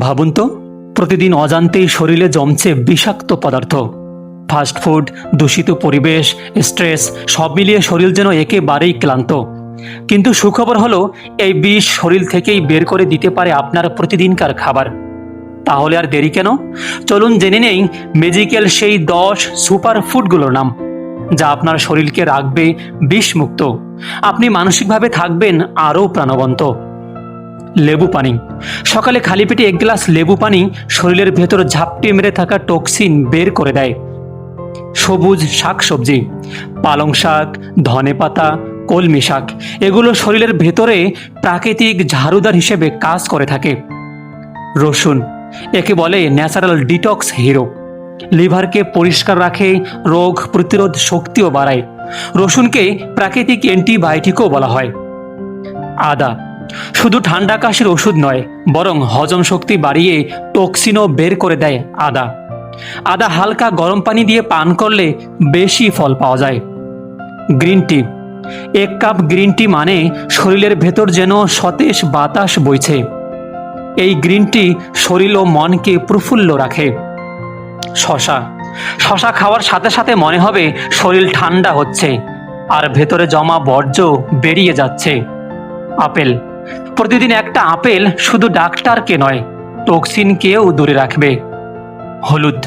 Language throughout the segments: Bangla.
ভাবুন তো, প্রতিদিন অজান্তেই শরীরে জমছে বিষাক্ত পদার্থ। ফাস্টফুড দূষিত পরিবেশ স্ট্রেস সব মিলিয়ে শরীর যেন একেবারেই ক্লান্ত। কিন্তু সুখবর হলো, এই বিষ শরীর থেকেই বের করে দিতে পারে আপনার প্রতিদিনকার খাবার। তাহলে আর দেরি কেন? চলুন জেনে নেই মেজিক্যাল সেই দশ সুপার ফুডগুলোর নাম, যা আপনার শরীরকে রাখবে বিষমুক্ত। আপনি মানসিকভাবে থাকবেন আরও প্রাণবন্ত। লেবু পানি। সকালে খালি পেটে এক গ্লাস লেবু পানি শরীরের ভেতর ঝাপটে মেরে থাকা টক্সিন বের করে দেয়। সবুজ শাকসবজি, পালং শাক, ধনে পাতা, কলমি শাক, এগুলো শরীরের ভেতরে প্রাকৃতিক ঝাড়ুদার হিসেবে কাজ করে থাকে। রসুন, একে বলে ন্যাচারাল ডিটক্স হিরো। লিভারকে পরিষ্কার রাখে, রোগ প্রতিরোধ শক্তিও বাড়ায়। রসুনকে প্রাকৃতিক অ্যান্টিবায়োটিকও বলা হয়। আদা শুধু ঠান্ডা কাশির ওষুধ নয়, বরং হজম শক্তি বাড়িয়ে টক্সিনও বের করে দেয় আদা। আদা হালকা গরম পানি দিয়ে পান করলে বেশি ফল পাওয়া যায়। Green tea. এক কাপ গ্রিন টি মানে শরীরের ভেতর যেন সতেজ বাতাস বইছে। এই গ্রিন টি শরীর ও মনকে প্রফুল্ল রাখে। শশা। শশা খাওয়ার সাথে সাথে মনে হবে শরীর ঠান্ডা হচ্ছে, আর ভেতরে জমা বর্জ্য বেরিয়ে যাচ্ছে। আপেল। প্রতিদিন একটা আপেল শুধু ডাক্তারকে নয়, টক্সিনকেও দূরে রাখবে। হলুদ,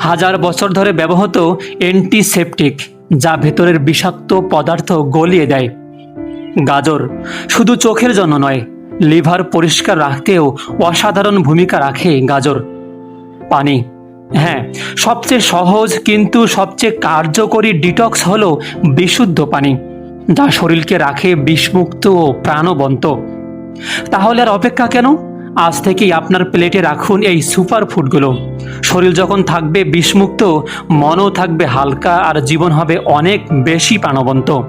হাজার বছর ধরে ব্যবহৃত অ্যান্টিসেপটিক, যা ভেতরের বিষাক্ত পদার্থ গলিয়ে দেয়। গাজর শুধু চোখের জন্য নয়, লিভার পরিষ্কার রাখতেও অসাধারণ ভূমিকা রাখে গাজর। পানি হ্যাঁ সবচেয়ে সহজ কিন্তু সবচেয়ে কার্যকরী ডিটক্স হলো বিশুদ্ধ পানি। যা শরীরকে রাখে বিষমুক্ত ও প্রাণবন্ত। তাহলে আর অপেক্ষা কেন? আজ থেকেই আপনার প্লেটে রাখুন এই সুপার ফুডগুলো। শরীর যখন থাকবে বিষমুক্ত, মনও থাকবে হালকা আর জীবন হবে অনেক বেশি প্রাণবন্ত।